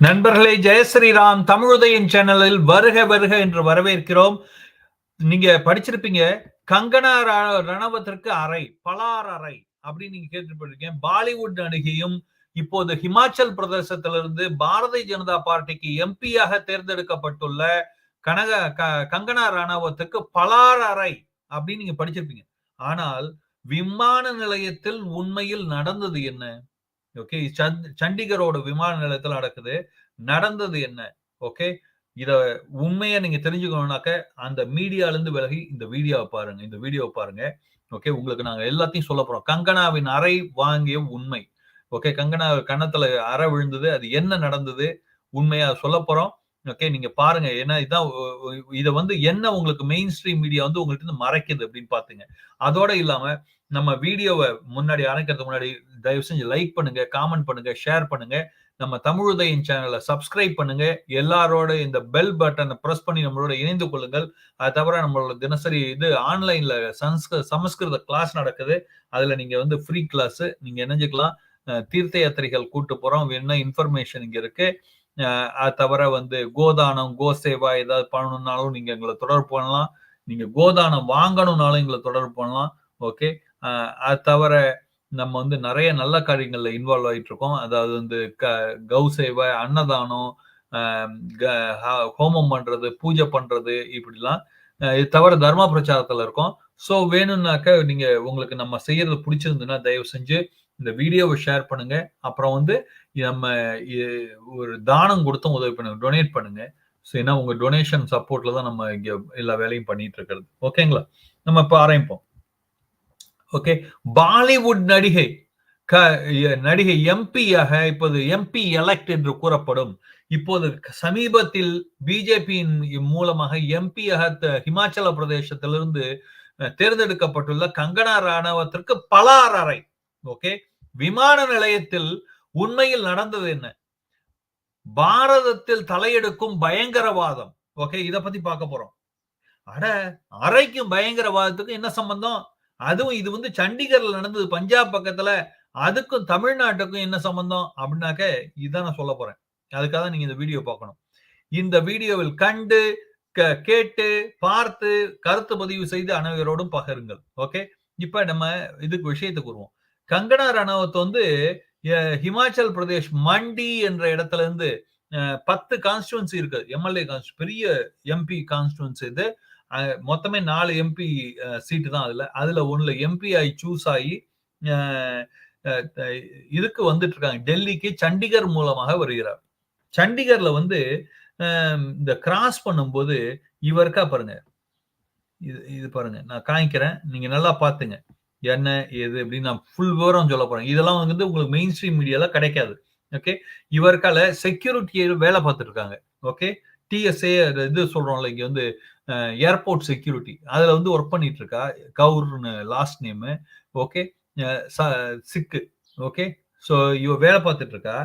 நண்பர்களே ஜெயஸ்ரீராம் தமிழுதயம் சேனலில் வருக வருக என்று வரவேற்கிறோம். நீங்க படிச்சிருப்பீங்க கங்கனா ரணவத்திற்கு அறை பலார் அறை அப்படின்னு நீங்க கேட்டுப்பட்டிருக்கீங்க பாலிவுட் நடிகையும் இப்போது ஹிமாச்சல் பிரதேசத்திலிருந்து பாரதிய ஜனதா பார்ட்டிக்கு எம்பியாக தேர்ந்தெடுக்கப்பட்டுள்ள கனக க- கங்கனா ரணவத்துக்கு பலார் அறை அப்படின்னு நீங்க படிச்சிருப்பீங்க. ஆனால் விமான நிலையத்தில் உண்மையில் நடந்தது என்ன? ஓகே சண்டிகரோட விமான நிலையத்தில் நடக்குது. நடந்தது என்ன? ஓகே இத உண்மையை நீங்க தெரிஞ்சுக்கணும்னாக்க அந்த மீடியால இருந்து விலகி இந்த வீடியோவை பாருங்க. இந்த வீடியோவை பாருங்க. ஓகே உங்களுக்கு நாங்க எல்லாத்தையும் சொல்ல போறோம். கங்கனாவின் அறை வாங்கிய உண்மை. ஓகே கங்கனா கன்னத்துல அறை விழுந்தது. அது என்ன நடந்தது? உண்மையா சொல்ல போறோம். ஓகே நீங்க பாருங்க. ஏன்னா இதான் இதை வந்து என்ன உங்களுக்கு மெயின் ஸ்ட்ரீம் மீடியா வந்து உங்கள்ட்ட இருந்து மறைக்குது அப்படின்னு பாத்துங்க. அதோட இல்லாம நம்ம வீடியோவை முன்னாடி ஆரம்பிக்கிறதுக்கு முன்னாடி தயவு செஞ்சு லைக் பண்ணுங்க காமெண்ட் பண்ணுங்க ஷேர் பண்ணுங்க. நம்ம தமிழுதயின் சேனலை சப்ஸ்கிரைப் பண்ணுங்க. எல்லாரோட இந்த பெல் பட்டனை ப்ரெஸ் பண்ணி நம்மளோட இணைந்து கொள்ளுங்கள். அது தவிர நம்மளோட தினசரி இது ஆன்லைன்ல சம்ஸ்கிரு சமஸ்கிருத கிளாஸ் நடக்குது. அதுல நீங்க வந்து ஃப்ரீ கிளாஸ் நீங்க இணைஞ்சுக்கலாம். தீர்த்த யாத்திரைகள் கூட்டு போறோம். என்ன இன்ஃபர்மேஷன் இங்க இருக்கு? அது தவிர வந்து கோதானம் கோசேவா ஏதாவது பண்ணணும்னாலும் நீங்க எங்களை தொடர்பு பண்ணலாம். நீங்க கோதானம் வாங்கணும்னாலும் எங்களை தொடர்பு பண்ணலாம். ஓகே? அது தவிர நம்ம வந்து நிறைய நல்ல காரியங்கள்ல இன்வால்வ் ஆகிட்டு இருக்கோம் அதாவது வந்து க கௌ சேவை அன்னதானம் க- ஹ- ஹோமம் பண்றது பூஜை பண்றது இப்படிலாம். இது தவிர தர்ம பிரச்சாரத்துல இருக்கோம். ஸோ வேணும்னாக்க நீங்க உங்களுக்கு நம்ம செய்யறது பிடிச்சிருந்ததுன்னா தயவு செஞ்சு இந்த வீடியோவை ஷேர் பண்ணுங்க. அப்புறம் வந்து நம்ம ஒரு தானம் கொடுத்தும் உதவி பண்ணுங்க. டொனேட் பண்ணுங்க. ஸோ ஏன்னா உங்க டொனேஷன் சப்போர்ட்ல தான் நம்ம இங்க எல்லா வேலையும் பண்ணிட்டு இருக்கிறது. ஓகேங்களா நம்ம இப்போ ஆரம்பிப்போம். ஓகே பாலிவுட் நடிகை க நடிகை எம்பியாக இப்போது எம்பி எலெக்ட் என்று கூறப்படும். இப்போது சமீபத்தில் பிஜேபியின் மூலமாக எம்பியாக ஹிமாச்சல பிரதேசத்திலிருந்து அஹ், தேர்ந்தெடுக்கப்பட்டுள்ள கங்கனா ராணவத்திற்கு பலார் அறை. ஓகே விமான நிலையத்தில் உண்மையில் நடந்தது என்ன? பாரதத்தில் தலையெடுக்கும் பயங்கரவாதம். ஓகே இத பத்தி பார்க்க போறோம். அட அறைக்கும் பயங்கரவாதத்துக்கும் என்ன சம்பந்தம்? அதுவும் இது வந்து சண்டிகர்ல நடந்தது. பஞ்சாப் பக்கத்துல அதுக்கும் தமிழ்நாட்டுக்கும் என்ன சம்பந்தம்? அப்படின்னாக்க இதான் நான் சொல்ல போறேன். அதுக்காக தான் நீங்க இந்த வீடியோ பார்க்கணும். இந்த வீடியோவில் கண்டு க- கேட்டு பார்த்து கருத்து பதிவு செய்து அனைவரோடும் பகருங்கள். ஓகே? இப்ப நம்ம இதுக்கு விஷயத்துக்கு வருவோம். கங்கனா ரணவத் வந்து ஹிமாச்சல் பிரதேஷ் மண்டி என்ற இடத்துல இருந்து பத்து கான்ஸ்டுவன்சி இருக்கு. எம்எல்ஏ பெரிய எம்பி கான்ஸ்டுவன்சி இது. மொத்தமே நாலு எம்பி சீட்டு தான் அதுல. அதுல ஒண்ணுல எம்பி ஆகி சூஸ் ஆகி இதுக்கு வந்துட்டு இருக்காங்க டெல்லிக்கு சண்டிகர் மூலமாக வருகிறார். சண்டிகர்ல வந்து இந்த கிராஸ் பண்ணும்போது இவருக்கா பாருங்க. இது இது பாருங்க. நான் காமிக்கிறேன். நீங்க நல்லா பாத்துங்க என்ன எது அப்படின்னு நான் ஃபுல் விவரம் சொல்ல போறேன். இதெல்லாம் வந்து உங்களுக்கு மெயின் ஸ்ட்ரீம் மீடியால கிடைக்காது. ஓகே இவருக்கால செக்யூரிட்டி வேலை பார்த்துட்டு இருக்காங்க ஓகே டிஎஸ்ஏ இது சொல்றோம்ல இங்க வந்து ஏர்போர்ட் செக்யூரிட்டி அதுல வந்து ஒர்க் பண்ணிட்டு இருக்கா கவுர்னு last name okay Sikh. Okay so இவ வேலை பார்த்துட்டு இருக்கா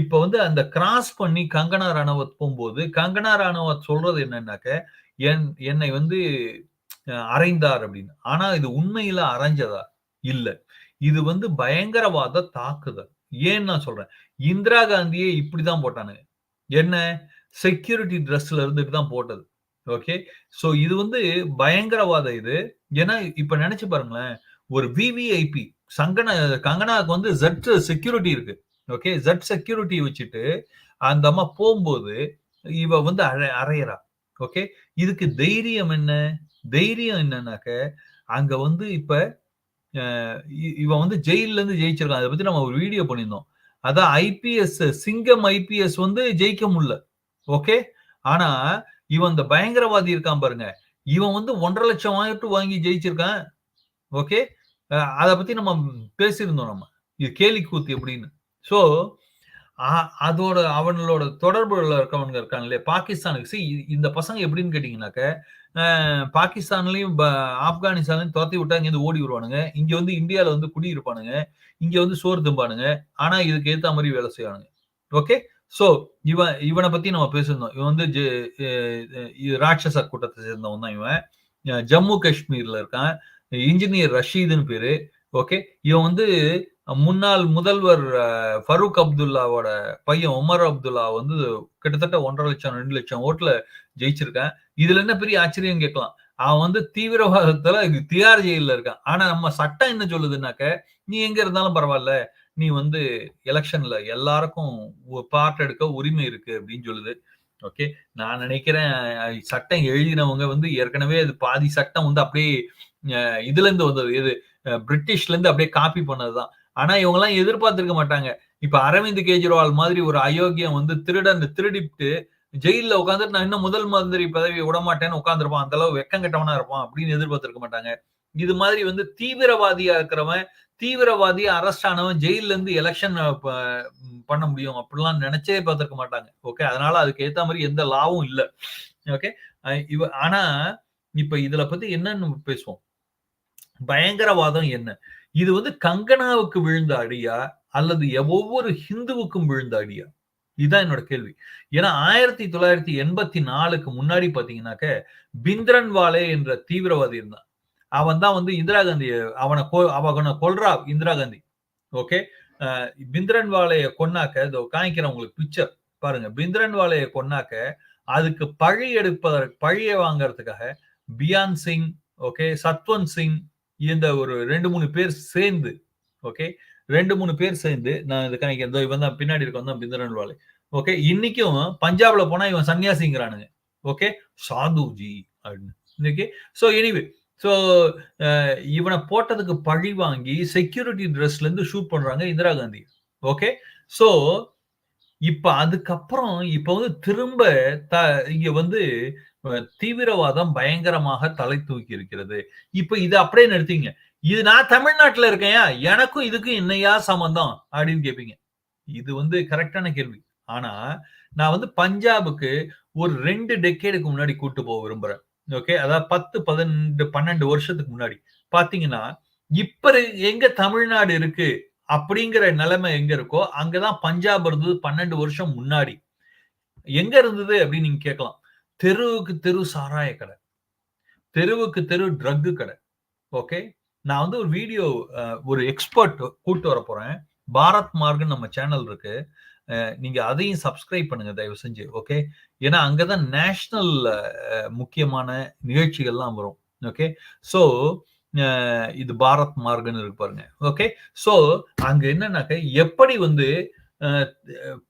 இப்போ வந்து அந்த கிராஸ் பண்ணி கங்கனா ராணவத் போகும்போது கங்கனா ராணவத் சொல்றது என்னன்னாக்க என் என்னை வந்து அரைந்தார் அப்படின்னு. ஆனா இது உண்மையில அரைஞ்சதா? இல்ல. இது வந்து பயங்கரவாத தாக்குதல். ஏன்னு நான் சொல்றேன். இந்திரா காந்தியே இப்படிதான் போட்டானுங்க. என்ன? செக்யூரிட்டி ட்ரெஸ்ல இருந்துட்டு தான் போட்டது. ஓகே? சோ இது வந்து பயங்கரவாத இது. ஏன்னா இப்ப நினைச்சு பாருங்களேன். ஒரு விவிஐபி சங்கன கங்கனாவுக்கு வந்து ஜெட் செக்யூரிட்டி இருக்கு. ஓகே? ஜெட் செக்யூரிட்டி வச்சுட்டு அந்த அம்மா போகும்போது இவ வந்து அரை அரையறா ஓகே? இதுக்கு தைரியம் என்ன? தைரியம் என்னன்னாக்க அங்க வந்து இப்ப இ- இவன் வந்து ஜெயில்ல இருந்து ஜெயிச்சிருக்கான். அதை பத்தி நம்ம ஒரு வீடியோ பண்ணியிருந்தோம். அதான் ஐபிஎஸ் சிங்கம் ஐபிஎஸ் வந்து ஜெயிக்க முடியல. ஓகே? ஆனா இவன் இந்த பயங்கரவாதி இருக்கான் பாருங்க. இவன் வந்து ஒன்றரை லட்சம் வாங்கிட்டு வாங்கி ஜெயிச்சிருக்கான். ஓகே? அதை பத்தி நம்ம பேசியிருந்தோம் நம்ம. இது கேலி கூத்து எப்படின்னு. ஸோ அதோட அவனோட தொடர்புல இருக்கவங்க இருக்காங்க இல்லையா? பாகிஸ்தானுக்கு. சி இந்த பசங்க எப்படின்னு கேட்டீங்கன்னாக்க பாகிஸ்தான்லயும் ப- ஆப்கானிஸ்தான்லயும் துரத்தி விட்டா இங்கேருந்து ஓடி வருவானுங்க. இங்க வந்து இந்தியாவில வந்து குடி இருப்பானுங்க இங்க வந்து சோறு திம்பானுங்க. ஆனா இதுக்கு ஏத்த மாதிரி வேலை செய்வானுங்க. ஓகே சோ இவன் இவனை பத்தி நம்ம பேசியிருந்தோம். இவன் வந்து ஜெ- ராட்சச கூட்டத்தை சேர்ந்தவன் தான் இவன். ஜம்மு காஷ்மீர்ல இருக்கான். இன்ஜினியர் ரஷீதுன்னு பேரு. ஓகே இவன் வந்து முன்னாள் முதல்வர் ஃபரூக் அப்துல்லாவோட பையன் உமர் அப்துல்லா வந்து கிட்டத்தட்ட ஒன்றரை லட்சம் ரெண்டு லட்சம் ஓட்டுல ஜெயிச்சிருக்கேன். இதுல என்ன பெரிய ஆச்சரியம் கேட்கலாம்? அவன் வந்து தீவிரவாதத்துல தியார் ஜெயில இருக்கான். ஆனா நம்ம சட்டம் என்ன சொல்லுதுனாக்க நீ எங்க இருந்தாலும் பரவாயில்ல நீ வந்து எலெக்ஷன்ல எல்லாருக்கும் பார்ட் எடுக்க உரிமை இருக்கு அப்படின்னு சொல்லுது. ஓகே? நான் நினைக்கிறேன் சட்டம் எழுதினவங்க வந்து ஏற்கனவே அது பாதி சட்டம் வந்து அப்படியே இதுல இருந்து வந்தது. இது பிரிட்டிஷ்ல இருந்து அப்படியே காப்பி பண்ணதுதான். ஆனா இவங்க எல்லாம் எதிர்பார்த்திருக்க மாட்டாங்க. இப்ப அரவிந்த் கெஜ்ரிவால் மாதிரி ஒரு அயோக்கியம் வந்து திருடன் திருடிட்டு ஜெயில உட்காந்துட்டு நான் இன்னும் முதல் மந்திரி பதவி விட மாட்டேன்னு உட்காந்துருப்பான் அந்த அளவு வெக்கம் கெட்டவனா இருப்பான் அப்படின்னு எதிர்பார்த்திருக்க மாட்டாங்க. இது மாதிரி வந்து தீவிரவாதியா இருக்கிறவன் தீவிரவாதி அரெஸ்ட் ஆனவன் ஜெயில இருந்து எலெக்ஷன் பண்ண முடியும். அப்படிலாம் நினைச்சே பார்த்திருக்க மாட்டாங்க. ஓகே அதனால அதுக்கு ஏத்த மாதிரி எந்த லாவும் இல்ல. ஓகே இவ ஆனா இப்ப இதுல பத்தி என்னன்னு பேசுவோம். பயங்கரவாதம் என்ன? இது வந்து கங்கனாவுக்கு விழுந்த அடியா அல்லது ஒவ்வொரு ஹிந்துவுக்கும் விழுந்த அடியா? இதுதான் என்னோட கேள்வி. ஏன்னா ஆயிரத்தி தொள்ளாயிரத்தி எண்பத்தி நாலுக்கு முன்னாடி பாத்தீங்கன்னாக்க பிந்திரன்வாலே என்ற தீவிரவாதி இருந்தான். அவன் தான் வந்து இந்திரா காந்தி அவனை அவனை கொல்றா இந்திரா காந்தி. ஓகே? பிந்திரன்வாலைய கொன்னாக்க இதோ காய்க்கிறேன் உங்களுக்கு பிக்சர் பாருங்க. பிந்திரன்வாலைய கொன்னாக்க அதுக்கு பழி எடுப்பதற்கு பழியை வாங்கறதுக்காக பியான் சிங் ஓகே? சத்வந்த் சிங் இந்த ஒரு ரெண்டு மூணு பேர் சேர்ந்து ஓகே ரெண்டு மூணு பேர் சேர்ந்து நான் இது கணிக்கிறேன் இவன் தான் பின்னாடி இருக்கவன் தான் பிந்தரன்வாலை ஓகே இன்னைக்கும் பஞ்சாப்ல போனா இவன் சன்னியாசிங்கிறானுங்க. ஓகே சாதுஜி அப்படின்னு. இன்னைக்கு ஸோ எனிவே ஸோ இவனை போட்டதுக்கு பழி வாங்கி செக்யூரிட்டி ட்ரெஸ்ல இருந்து ஷூட் பண்றாங்க இந்திரா காந்தி. ஓகே ஸோ இப்ப அதுக்கப்புறம் இப்ப வந்து திரும்ப த இங்க வந்து தீவிரவாதம் பயங்கரமாக தலை தூக்கி இருக்கிறது. இப்ப இது அப்படியே நிறுத்திங்க. இது நான் தமிழ்நாட்டுல இருக்கேன் எனக்கும் இதுக்கும் என்னையா சம்பந்தம்? அப்படின்னு கேட்பீங்க இது வந்து கரெக்டான கேள்வி. ஆனா நான் வந்து பஞ்சாபுக்கு ஒரு ரெண்டு டெக்கேடுக்கு முன்னாடி கூட்டு போக விரும்புறேன். ஓகே அதாவது பத்து பதினெண்டு பன்னெண்டு வருஷத்துக்கு முன்னாடி. பாத்தீங்கன்னா இப்ப எங்க தமிழ்நாடு இருக்கு அப்படிங்கிற நிலைமை எங்க இருக்கோ அங்கதான் பஞ்சாப் இருந்தது பன்னெண்டு வருஷம் முன்னாடி. எங்க இருந்தது அப்படின்னு நீங்க கேட்கலாம். தெருவுக்கு தெரு சாராய கடை. தெருவுக்கு தெரு ட்ரக்கு கடை. ஓகே நான் வந்து ஒரு வீடியோ ஒரு எக்ஸ்பர்ட் கூப்பிட்டு வர போறேன். பாரத் மார்க்னு நம்ம சேனல் இருக்கு. நீங்க அதையும் சப்ஸ்கிரைப் பண்ணுங்க தயவு செஞ்சு. ஓகே ஏன்னா அங்கதான் நேஷனல் முக்கியமான நிகழ்ச்சிகள்லாம் வரும். ஓகே ஸோ இது பாரத் மார்க்னு இருக்கு பாருங்க. ஓகே ஸோ அங்க என்னன்னாக்க எப்படி வந்து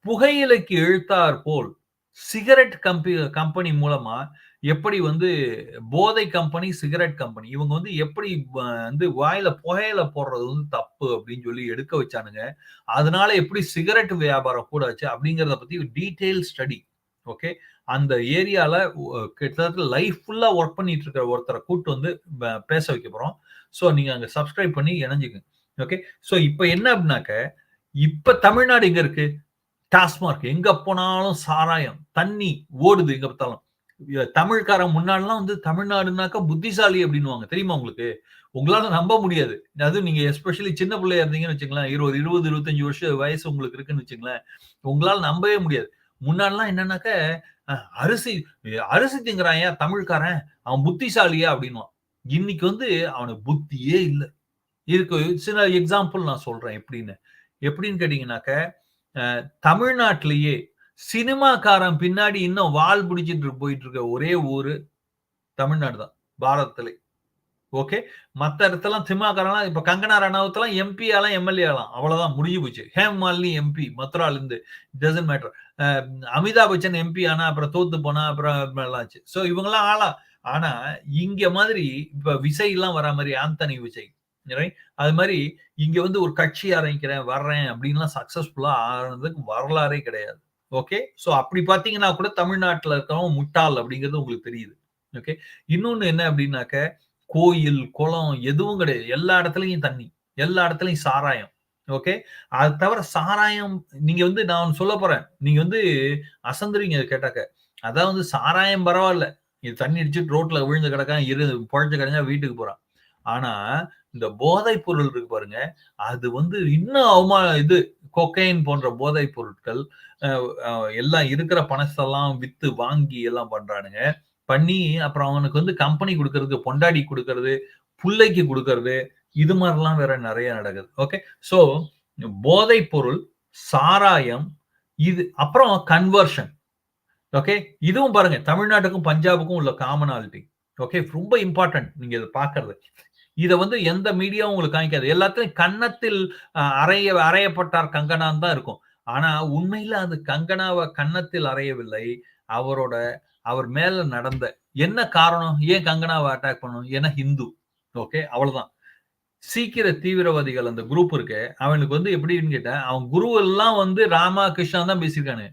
புகையிலைக்கு இழுத்தார் போல் சிகரெட் கம்பி கம்பெனி மூலமா எப்படி வந்து போதை கம்பெனி சிகரெட் கம்பெனி இவங்க வந்து எப்படி வந்து வாயில புகையில போடுறது வந்து தப்பு அப்படின்னு சொல்லி எடுக்க வச்சானுங்க. அதனால எப்படி சிகரெட் வியாபாரம் கூடாச்சு அப்படிங்கிறத பத்தி டீட்டெயில் ஸ்டடி ஓகே? அந்த ஏரியால கிட்டத்தட்ட லைஃப் ஃபுல்லா ஒர்க் பண்ணிட்டு இருக்கிற ஒருத்தரை கூட்டு வந்து பேச வைக்க போறோம். ஸோ நீங்க அங்க சப்ஸ்கிரைப் பண்ணி இணைஞ்சுங்க ஓகே? ஸோ இப்போ என்ன அப்படின்னாக்க இப்ப தமிழ்நாடு எங்க இருக்கு? டாஸ்மார்க் எங்க போனாலும் சாராயம். தண்ணி ஓடுது எங்க பார்த்தாலும். தமிழ்காரன் முன்னாடிலாம் வந்து தமிழ்நாடுனாக்கா புத்திசாலி அப்படின்வாங்க தெரியுமா உங்களுக்கு? உங்களால நம்ப முடியாது. அதுவும் நீங்க எஸ்பெஷலி சின்ன பிள்ளையா இருந்தீங்கன்னு வச்சுங்களேன் இருபது இருபது இருபத்தஞ்சு வருஷம் வயசு உங்களுக்கு இருக்குன்னு வச்சுங்களேன் உங்களால நம்பவே முடியாது. முன்னாடிலாம் என்னன்னாக்க அரிசி அரிசி திங்குறான். ஏன்? தமிழ்காரன். அவன் புத்திசாலியா அப்படின்வான் இன்னைக்கு வந்து அவனுக்கு புத்தியே இல்லை. இருக்கு சில எக்ஸாம்பிள் நான் சொல்றேன் எப்படின்னு. எப்படின்னு கேட்டீங்கன்னாக்க தமிழ்நாட்டிலேயே சினிமாக்காரன் பின்னாடி இன்னும் வால் பிடிச்சிட்டு போயிட்டு இருக்க ஒரே ஊரு தமிழ்நாடு தான் பாரதத்துல. ஓகே? மத்த இடத்துல சினிமாக்காரெல்லாம் இப்ப கங்கனா ரணாவத்தெல்லாம் எம்பி ஆலாம் எம்எல்ஏ ஆலாம் அவ்வளவுதான் முடிஞ்சு போச்சு. ஹேம் மாலினி எம்பி மத்ரால இருந்து doesn't matter Amitabh Bachchan MP ஆனா அப்புறம் தோத்து போனா அப்புறம் எல்லாம் ஆச்சு. ஸோ இவங்கெல்லாம் ஆளா. ஆனா இங்க மாதிரி இப்ப விசை எல்லாம் வரா மாதிரி ஆந்தனி விஜய் அது மாதிரி இங்க வந்து ஒரு கட்சி ஆரம்பிக்கிறேன் வர்றேன் அப்படின்லாம் சக்சஸ்ஃபுல்லா ஆனதுக்கு வரலாறே கிடையாது. ஓகே ஸோ அப்படி பார்த்தீங்கன்னா கூட தமிழ்நாட்டில் இருக்கிறவங்க முட்டாள் அப்படிங்கிறது உங்களுக்கு தெரியுது. ஓகே இன்னொன்று என்ன அப்படின்னாக்க கோயில் குளம் எதுவும் கிடையாது. எல்லா இடத்துலையும் தண்ணி எல்லா இடத்துலையும் சாராயம். ஓகே அது தவிர சாராயம் நீங்க வந்து நான் சொல்ல போறேன். நீங்க வந்து அசந்துறீங்க கேட்டாக்க. அதான் வந்து சாராயம் பரவாயில்ல. இது தண்ணி அடிச்சுட்டு ரோட்ல விழுந்து கிடக்கான் இரு புழைஞ்சு கிடஞ்சா வீட்டுக்கு போறான். ஆனா இந்த போதை பொருள் இருக்கு பாருங்க. அது வந்து இன்னும் அவமா இது கொக்கைன் போன்ற போதைப் பொருட்கள் எல்லாம் இருக்கிற பணத்தெல்லாம் வித்து வாங்கி எல்லாம் பண்றானுங்க. பண்ணி அப்புறம் அவனுக்கு வந்து கம்பெனி கொடுக்கறது பொண்டாடி கொடுக்கறது பிள்ளைக்கு கொடுக்கறது இது மாதிரிலாம் வேற நிறைய நடக்குது. ஓகே சோ போதை பொருள் சாராயம் இது அப்புறம் கன்வர்ஷன் ஓகே இதுவும் பாருங்க தமிழ்நாட்டுக்கும் பஞ்சாபுக்கும் உள்ள காமனாலிட்டி ஓகே ரொம்ப இம்பார்ட்டன்ட் நீங்க இதை பாக்குறது இத வந்து எந்த மீடியாவும் உங்களுக்கு காமிக்காது. எல்லாத்தையும் கன்னத்தில் அறைய அறையப்பட்டார் கங்கனான் தான் இருக்கும். ஆனா உண்மையில அது கங்கனாவை கன்னத்தில் அறையவில்லை. அவரோட அவர் மேல நடந்த என்ன காரணம்? ஏன் கங்கனாவை அட்டாக் பண்ணும் ஏன்னா ஹிந்து. ஓகே? அவ்வளவுதான். சீக்கிர தீவிரவாதிகள் அந்த குரூப் இருக்கு. அவனுக்கு வந்து எப்படின்னு கேட்டா அவன் குரு எல்லாம் வந்து ராமா கிருஷ்ணா தான் பேசியிருக்கானு.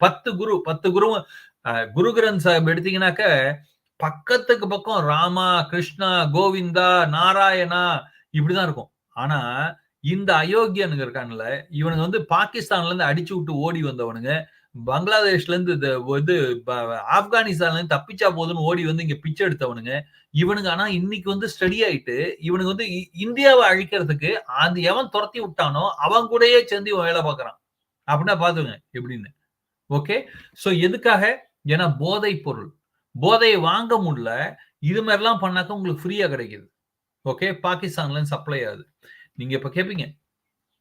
பத்து குரு பத்து குரு குரு கிரந்த் சாஹிப் எடுத்தீங்கன்னாக்க பக்கத்துக்கு பக்கம் ராமா கிருஷ்ணா கோவிந்தா நாராயணா இப்படிதான் இருக்கும். ஆனா இந்த அயோக்கியனுங்க இருக்கான்ல இவனுங்க வந்து பாகிஸ்தான்ல இருந்து அடிச்சு விட்டு ஓடி வந்தவனுங்க. பங்களாதேஷ்ல இருந்து இது ஆப்கானிஸ்தான்ல இருந்து தப்பிச்சா போதுன்னு ஓடி வந்து இங்க பிச்சை எடுத்தவனுங்க. இவனுங்க ஆனா இன்னைக்கு வந்து ஸ்டடி ஆயிட்டு இவனுக்கு வந்து இந்தியாவை அழிக்கிறதுக்கு அந்த எவன் துரத்தி விட்டானோ அவன் கூடயே சேர்ந்து இவன் வேலை பார்க்கறான். அப்படின்னா பாத்துங்க எப்படின்னு. ஓகே சோ எதுக்காக? ஏன்னா போதை பொருள். போதையை வாங்க முடியல. இது மாதிரிலாம் பண்ணாக்க உங்களுக்கு ஃப்ரீயா கிடைக்குது. ஓகே பாகிஸ்தான்ல சப்ளை ஆகுது. நீங்க இப்ப கேட்பீங்க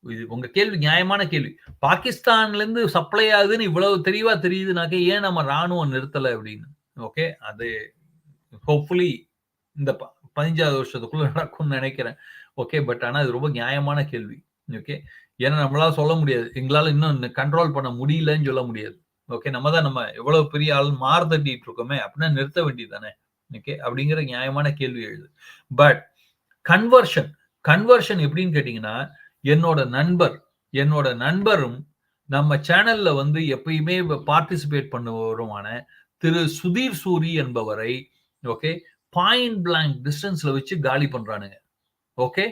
இது உங்க கேள்வி நியாயமான கேள்வி. பாகிஸ்தான்ல இருந்து சப்ளை ஆகுதுன்னு இவ்வளவு தெளிவா தெரியுதுனாக்க ஏன் நம்ம ராணுவம் நிறுத்தலை அப்படின்னு? ஓகே அது ஹோப்ஃபுல்லி இந்த பதினஞ்சாவது வருஷத்துக்குள்ள நடக்கும்னு நினைக்கிறேன். ஓகே பட் ஆனால் இது ரொம்ப நியாயமான கேள்வி. ஓகே ஏன்னா நம்மளால சொல்ல முடியாது. எங்களால் இன்னும் கண்ட்ரோல் பண்ண முடியலன்னு சொல்ல முடியாது. ஓகே நம்ம தான் நம்ம எவ்வளவு பெரிய ஆள் மாறுதட்டிட்டு இருக்கோமே அப்படின்னா நிறுத்த வேண்டியது தானே ஓகே அப்படிங்கிற நியாயமான கேள்வி எழுது. பட் கன்வர்ஷன் கன்வர்ஷன் எப்படின்னு கேட்டீங்கன்னா என்னோட நண்பர் என்னோட நண்பரும் நம்ம சேனல்ல வந்து எப்பயுமே பார்ட்டிசிபேட் பண்ணுவருமான திரு சுதீர் சூரி என்பவரை ஓகே பாயிண்ட் பிளாங்க் டிஸ்டன்ஸ்ல வச்சு காலி பண்றானுங்க. ஓகே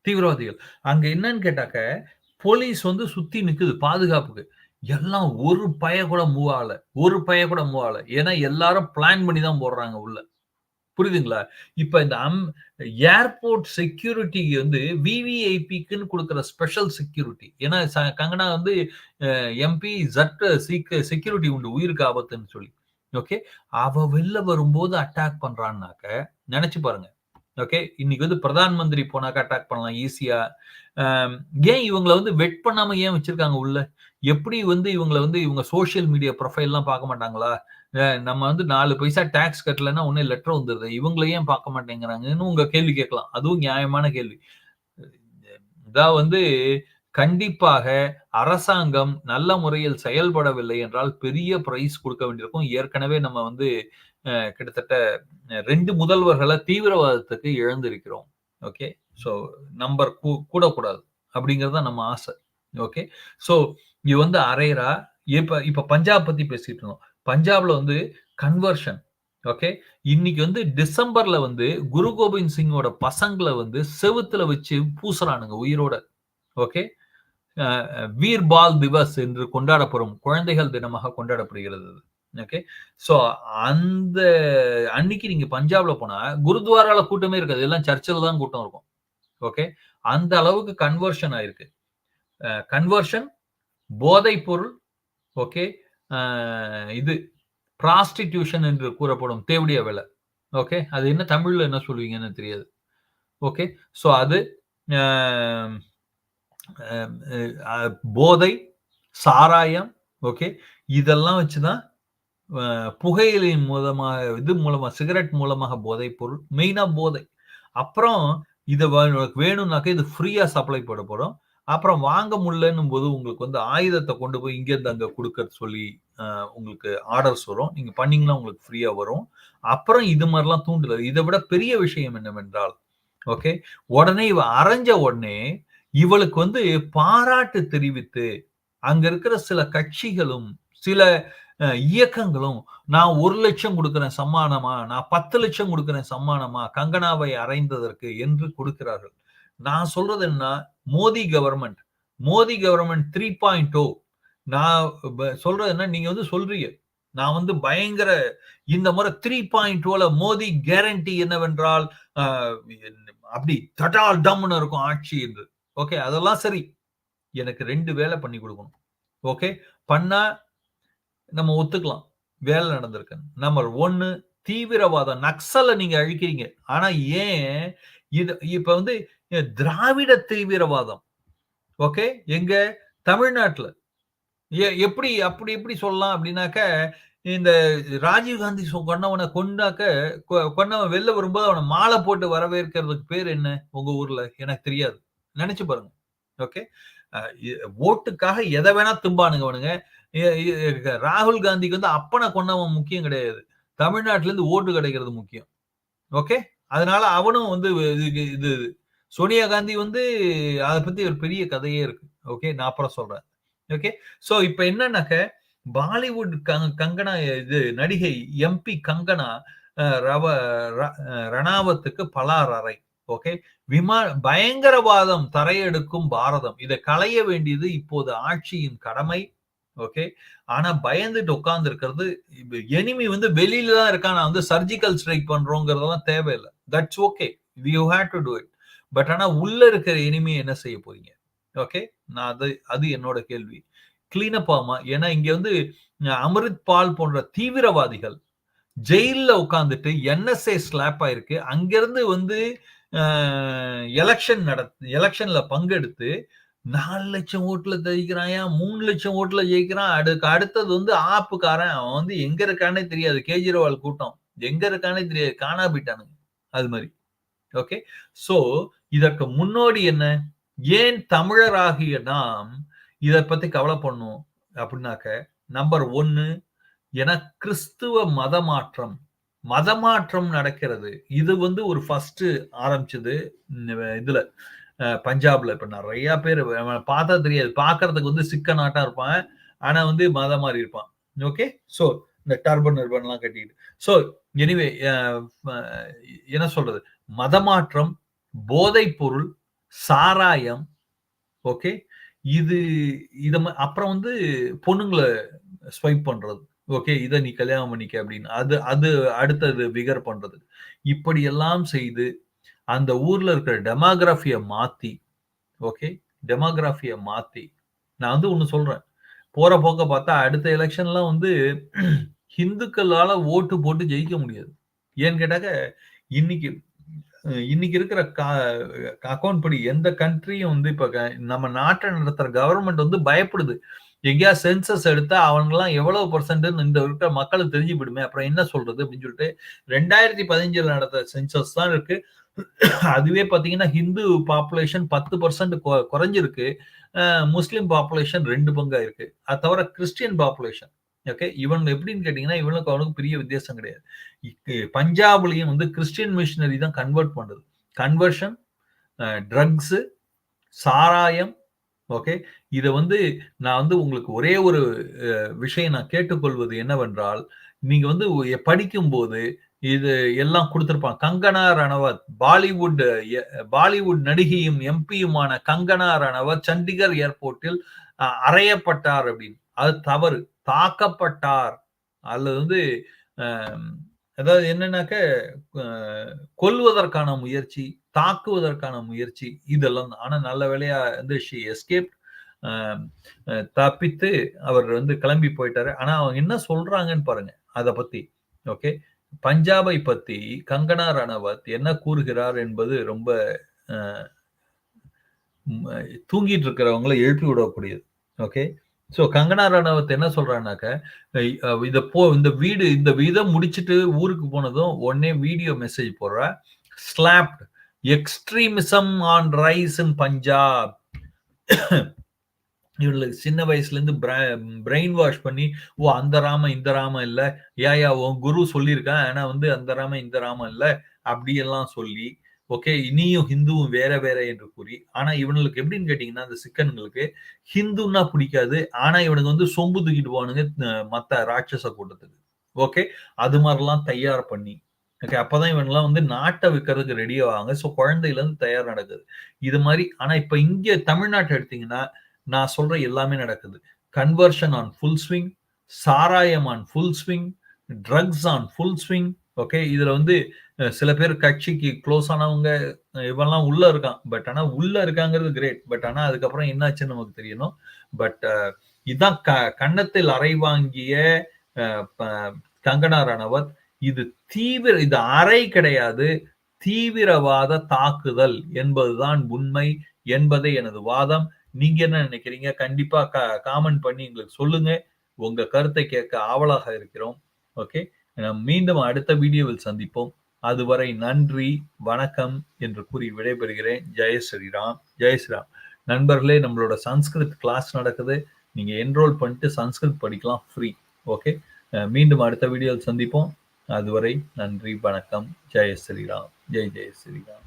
தீவிரவாதிகள். அங்க என்னன்னு கேட்டாக்க போலீஸ் வந்து சுத்தி நிக்குது பாதுகாப்புக்கு. எல்லாம் ஒரு பய கூட மூவ் ஆகல. ஒரு பய கூட மூவ் ஆகல. ஏன்னா எல்லாரும் பிளான் பண்ணி தான் போடுறாங்க உள்ள. புரியுதுங்களா? இப்ப இந்த அம் ஏர்போர்ட் செக்யூரிட்டிக்கு வந்து விவிஐபிக்குன்னு கொடுக்குற ஸ்பெஷல் செக்யூரிட்டி ஏன்னா கங்கனா வந்து எம்பி ஜட் செக்யூரிட்டி உண்டு. உயிருக்கு ஆபத்துன்னு சொல்லி. ஓகே அவ வெளில வரும்போது அட்டாக் பண்றான்னாக்க நினைச்சு பாருங்க. ஓகே இன்னைக்கு வந்து பிரதான் மந்திரி போனாக்க அட்டாக் பண்ணலாம் ஈஸியா ஏன் இவங்களை வந்து வெட் பண்ணாம ஏன் வச்சிருக்காங்க உள்ள? எப்படி வந்து இவங்களை வந்து இவங்க சோசியல் மீடியா ப்ரொஃபைல்லாம் பார்க்க மாட்டாங்களா? நம்ம வந்து நாலு பைசா டேக்ஸ் கட்டலன்னா ஒன்னே லெட்டர் வந்துடுது இவங்கள ஏன் பார்க்க மாட்டேங்கிறாங்கன்னு உங்க கேள்வி கேட்கலாம். அதுவும் நியாயமான கேள்வி. இதான் வந்து கண்டிப்பாக அரசாங்கம் நல்ல முறையில் செயல்படவில்லை என்றால் பெரிய பிரைஸ் கொடுக்க வேண்டியிருக்கும். ஏற்கனவே நம்ம வந்து கிட்டத்தட்ட ரெண்டு முதல்வர்களை தீவிரவாதத்துக்கு இழந்திருக்கிறோம். ஓகே ஸோ நம்பர் கூ கூடக்கூடாது. அப்படிங்கிறது தான் நம்ம ஆசை. ஓகே ஸோ இது வந்து அரைரா இப்ப இப்ப பஞ்சாப் பத்தி பேசிட்டு இருந்தோம். பஞ்சாப்ல வந்து கன்வர்ஷன் ஓகே இன்னைக்கு வந்து டிசம்பர்ல வந்து குரு கோபிந்த் சிங்கோட பசங்களை வந்து செவுத்துல வச்சு பூசுறானுங்க உயிரோட. ஓகே வீர் பால் திவஸ் என்று கொண்டாடப்படும் குழந்தைகள் தினமாக கொண்டாடப்படுகிறது. ஓகே சோ அந்த அன்னைக்கு நீங்க பஞ்சாப்ல போனா குருத்வாரால கூட்டமே இருக்காது. எல்லாம் சர்ச்சில் தான் கூட்டம் இருக்கும். ஓகே? அந்த அளவுக்கு கன்வர்ஷன் ஆயிருக்கு. கன்வர்ஷன் போதை பொருள் ஓகே? இது ப்ராஸ்டிடியூஷன் என்று கூறப்படும் தேவடிய வேலை ஓகே? அது என்ன தமிழ்ல என்ன சொல்லுவீங்கன்னு தெரியாது. ஓகே? ஸோ அது போதை சாராயம் ஓகே? இதெல்லாம் வச்சுதான் புகையிலின் மூலமாக இது மூலமா சிகரெட் மூலமாக போதை பொருள் மெயினா போதை. அப்புறம் இதை வேணும்னாக்க இது ஃப்ரீயா சப்ளை பண்ணப்படும். அப்புறம் வாங்க முடியலன்னும் போது உங்களுக்கு வந்து ஆயுதத்தை கொண்டு போய் இங்கேருந்து அங்கே கொடுக்க சொல்லி உங்களுக்கு ஆர்டர்ஸ் வரும். நீங்கள் பண்ணீங்கன்னா உங்களுக்கு ஃப்ரீயாக வரும். அப்புறம் இது மாதிரிலாம் தூண்டுதல். இதை விட பெரிய விஷயம் என்னவென்றால் ஓகே உடனே இவ அரைஞ்ச உடனே இவளுக்கு வந்து பாராட்டு தெரிவித்து அங்க இருக்கிற சில கட்சிகளும் சில இயக்கங்களும் நான் ஒரு லட்சம் கொடுக்குறேன் சம்மானமா நான் பத்து லட்சம் கொடுக்குறேன் சம்மானமா கங்கனாவை அறைந்ததற்கு என்று கொடுக்கிறார்கள். நான் சொல்றது என்ன? Modi government. Modi government three point O நான் சொல்றது என்ன? நீங்க வந்து சொல்றீங்க. நான் வந்து பயங்கர இந்த முறை த்ரீ பாயிண்ட் ஓல மோதி கேரண்டி என்னவென்றால் அப்படி தட்டால் டம்னு இருக்கும் ஆட்சி என்று. ஓகே அதெல்லாம் சரி. எனக்கு ரெண்டு வேலை பண்ணி கொடுக்கணும். ஓகே பண்ணா நம்ம ஒத்துக்கலாம். வேலை நடந்திருக்கு. நம்பர் ஒன்னு தீவிரவாதம். நக்சலை நீங்க அழிக்கிறீங்க. ஆனா ஏன்? இது இப்ப வந்து திராவிட தீவிரவாதம். ஓகே? எங்க? தமிழ்நாட்டுல. எப்படி அப்படி எப்படி சொல்லலாம் அப்படின்னாக்க இந்த ராஜீவ்காந்தி கொன்னவனை கொண்டாக்க கொன்னவன் வெளில வரும்போது அவனை மாலை போட்டு வரவேற்கிறதுக்கு பேர் என்ன? உங்க ஊர்ல? எனக்கு தெரியாது. நினைச்சு பாருங்க. ஓகே? ஓட்டுக்காக எதை வேணா திம்பானுங்க அவனுங்க. ராகுல் காந்திக்கு வந்து அப்பனை கொண்டவன் முக்கியம் கிடையாது. தமிழ்நாட்டுல இருந்து ஓட்டு கிடைக்கிறது முக்கியம். ஓகே? அதனால அவனும் வந்து இது சோனியா காந்தி வந்து அதை பத்தி ஒரு பெரிய கதையே இருக்கு. ஓகே? நான் அப்புறம் சொல்றேன். ஓகே? சோ இப்ப என்னன்னாக்க பாலிவுட் கங்கனா இது நடிகை எம்பி கங்கனா ரவ ரணாவத்துக்கு பலார் அறை. ஓகே? விமா பயங்கரவாதம் தரையெடுக்கும் பாரதம். இதை களைய வேண்டியது இப்போது ஆட்சியின் கடமை. ஓகே ஆனா பயந்துட்டு உட்கார்ந்து இருக்கிறது எனிமி வந்து வெளியில தான் இருக்கா நான் வந்து சர்ஜிக்கல் ஸ்ட்ரைக் பண்றோங்கிறதெல்லாம் தேவையில்லை. That's okay you have to do it but ஆனா உள்ள இருக்கிற எனிமி என்ன செய்ய போறீங்க? ஓகே நான் அது அது என்னோட கேள்வி. கிளீனப் ஆமா. ஏன்னா இங்க வந்து அமிர்த் பால் போன்ற தீவிரவாதிகள் ஜெயில உட்காந்துட்டு என்எஸ்ஏ ஸ்லாப் ஆயிருக்கு. அங்கிருந்து வந்து எலெக்ஷன் நட எலெக்ஷன்ல பங்கெடுத்து நாலு லட்சம் ஓட்டுல ஜெயிக்கிறான் மூணு லட்சம் ஓட்டுல ஜெயிக்கிறான். அதுக்கு அடுத்தது வந்து ஆப்புக்காரன். அவன் வந்து எங்க இருக்கானே தெரியாது. கேஜ்ரிவால் கூட்டம். எங்க இருக்கானே தெரியாது. காணா போயிட்டானுங்க. அது மாதிரி. ஓகே? சோ இதற்கு முன்னோடி என்ன? ஏன் தமிழராகிய நாம் இதை பத்தி கவலை பண்ணும்? அப்படின்னாக்க நம்பர் ஒன்னு என கிறிஸ்துவ மதமாற்றம். மதமாற்றம் நடக்கிறது. இது வந்து ஒரு ஃபர்ஸ்ட் ஆரம்பிச்சது இதுல. பஞ்சாப்ல இப்ப நிறைய பேர் பார்த்தா தெரியாது. பாக்குறதுக்கு வந்து சிக்க நாட்டா இருப்பான். ஆனா வந்து மத மாதிரி இருப்பான். ஓகே? சோ இந்த டர்பன் நிர்பன் எல்லாம் கட்டிட்டு. சோ எனிவே என்ன சொல்றது? மதமாற்றம் போதை பொருள் சாராயம் ஓகே? இது இத அப்புறம் வந்து பொண்ணுங்களை ஸ்வைப் பண்றது. ஓகே? இதை நீ கல்யாணம் பண்ணிக்க அப்படின்னு. அது அது அடுத்தது விகர் பண்றது. இப்படி எல்லாம் செய்து அந்த ஊர்ல இருக்கிற டெமோகிராஃபியை மாத்தி ஓகே டெமோகிராஃபியை மாத்தி. நான் வந்து ஒன்று சொல்றேன். போற போக்க பார்த்தா அடுத்த எலெக்ஷன்லாம் வந்து ஹிந்துக்களால ஓட்டு போட்டு ஜெயிக்க முடியாது. ஏன்னு கேட்டாக்க இன்னைக்கு இன்னைக்கு இருக்கிற அக்கௌண்ட் படி எந்த கண்ட்ரியும் வந்து இப்ப நம்ம நாட்டை நடத்துற கவர்மெண்ட் வந்து பயப்படுது. எங்கேயா சென்சஸ் எடுத்தா அவங்கெல்லாம் எவ்வளவு பர்சன்ட் இந்த இருக்கிற மக்களுக்கு தெரிஞ்சு போயிடுமே. அப்புறம் என்ன சொல்றது அப்படின்னு சொல்லிட்டு ரெண்டாயிரத்தி பதினஞ்சுல நடத்த சென்சஸ் தான் இருக்கு. அதுவே பார்த்தீங்கன்னா ஹிந்து பாப்புலேஷன் பத்து பர்சன்ட் குறைஞ்சிருக்கு. முஸ்லீம் பாப்புலேஷன் ரெண்டு பங்கா இருக்கு அது தவிர கிறிஸ்டியன் பாப்புலேஷன் ஓகே இவங்க எப்படின்னு கேட்டீங்கன்னா இவனுக்கு அவனுக்கு பெரிய வித்தியாசம் கிடையாது. பஞ்சாப்லையும் வந்து கிறிஸ்டியன் மிஷினரி தான் கன்வெர்ட் பண்ணுது. கன்வர்ஷன் ட்ரக்ஸு சாராயம் ஓகே இதை வந்து நான் வந்து உங்களுக்கு ஒரே ஒரு விஷயம் நான் கேட்டுக்கொள்வது என்னவென்றால் நீங்க வந்து படிக்கும்போது இது எல்லாம் கொடுத்திருப்பாங்க. கங்கனா ரணவத் பாலிவுட் பாலிவுட் நடிகையும் எம்பியுமான கங்கனா ரணவத் சண்டிகர் ஏர்போர்ட்டில் அறையப்பட்டார் அப்படின்னு. அது தவறு. தாக்கப்பட்டார். அல்லது வந்து அதாவது என்னன்னாக்க கொல்வதற்கான முயற்சி தாக்குவதற்கான முயற்சி இதெல்லாம் ஆனா நல்ல வேலையா வந்து ஷி எஸ்கேப் தப்பித்து அவர் வந்து கிளம்பி போயிட்டாரு. ஆனா அவங்க என்ன சொல்றாங்கன்னு பாருங்க அதை பத்தி. ஓகே? பஞ்சாபை பத்தி கங்கனா ரணவத் என்ன கூறுகிறார் என்பது ரொம்ப தூங்கிட்டு இருக்கிறவங்களை எழுப்பி விடக்கூடியது. ஓகே? ஸோ கங்கனா ரணவத் என்ன சொல்றானாக்க இத போ இந்த வீடு இந்த வீதம் முடிச்சுட்டு ஊருக்கு போனதும் உடனே வீடியோ மெசேஜ் போடுற slapped extremism on rise in Punjab இவங்களுக்கு சின்ன வயசுல இருந்து பிரெயின் வாஷ் பண்ணி ஓ அந்த ராம இந்த ராம இல்லை. ஏயா உன் குரு சொல்லியிருக்கான். ஆனா வந்து அந்த ராம இந்த ராம இல்லை. அப்படியெல்லாம் சொல்லி ஓகே இனியும் ஹிந்துவும் வேற வேற என்று கூறி ஆனா இவனுக்கு எப்படின்னு கேட்டீங்கன்னா அந்த சிக்கன்களுக்கு ஹிந்துன்னா பிடிக்காது. ஆனா இவனுக்கு வந்து சொம்பு தூக்கிட்டு போவானுங்க மத்த ராட்சச கூட்டத்துக்கு. ஓகே? அது மாதிரிலாம் தயார் பண்ணி ஓகே? அப்பதான் இவங்கெல்லாம் வந்து நாட்டை விற்கிறதுக்கு ரெடி ஆவாங்க. ஸோ குழந்தையில இருந்து தயார் நடக்குது. இது மாதிரி ஆனா இப்ப இங்க தமிழ்நாட்டை எடுத்தீங்கன்னா நான் சொல்ற எல்லாமே நடக்குது. கன்வர்ஷன் ஆன் ஃபுல் ஸ்விங் சாராயம் on full swing drugs on full swing okay இதுல வந்து சில பேர் கட்சிக்கு க்ளோஸ் ஆனவங்க இவெல்லாம் உள்ள இருக்கான். பட் ஆனா உள்ள இருக்காங்கிறது கிரேட் பட் ஆனா அதுக்கப்புறம் என்னாச்சுன்னு நமக்கு தெரியணும். பட் இதுதான் க கன்னத்தில் அறை வாங்கிய கங்கனா ரணவத் இது தீவிர இது அறை கிடையாது. தீவிரவாத தாக்குதல் என்பதுதான் உண்மை என்பதே எனது வாதம். நீங்க என்ன நினைக்கிறீங்க? கண்டிப்பா காமெண்ட் பண்ணி எங்களுக்கு சொல்லுங்க. உங்க கருத்தை கேட்க ஆவலாக இருக்கிறோம். ஓகே மீண்டும் அடுத்த வீடியோவில் சந்திப்போம். அதுவரை நன்றி வணக்கம் என்று கூறி விடைபெறுகிறேன். ஜெய ஸ்ரீராம். ஜெய ஸ்ரீராம். நண்பர்களே நம்மளோட சன்ஸ்கிருத் கிளாஸ் நடக்குது. நீங்க என்ரோல் பண்ணிட்டு சன்ஸ்கிருத் படிக்கலாம் ஃப்ரீ ஓகே மீண்டும் அடுத்த வீடியோவில் சந்திப்போம். அதுவரை நன்றி வணக்கம். ஜெய ஸ்ரீராம். ஜெய் ஜெய ஸ்ரீராம்.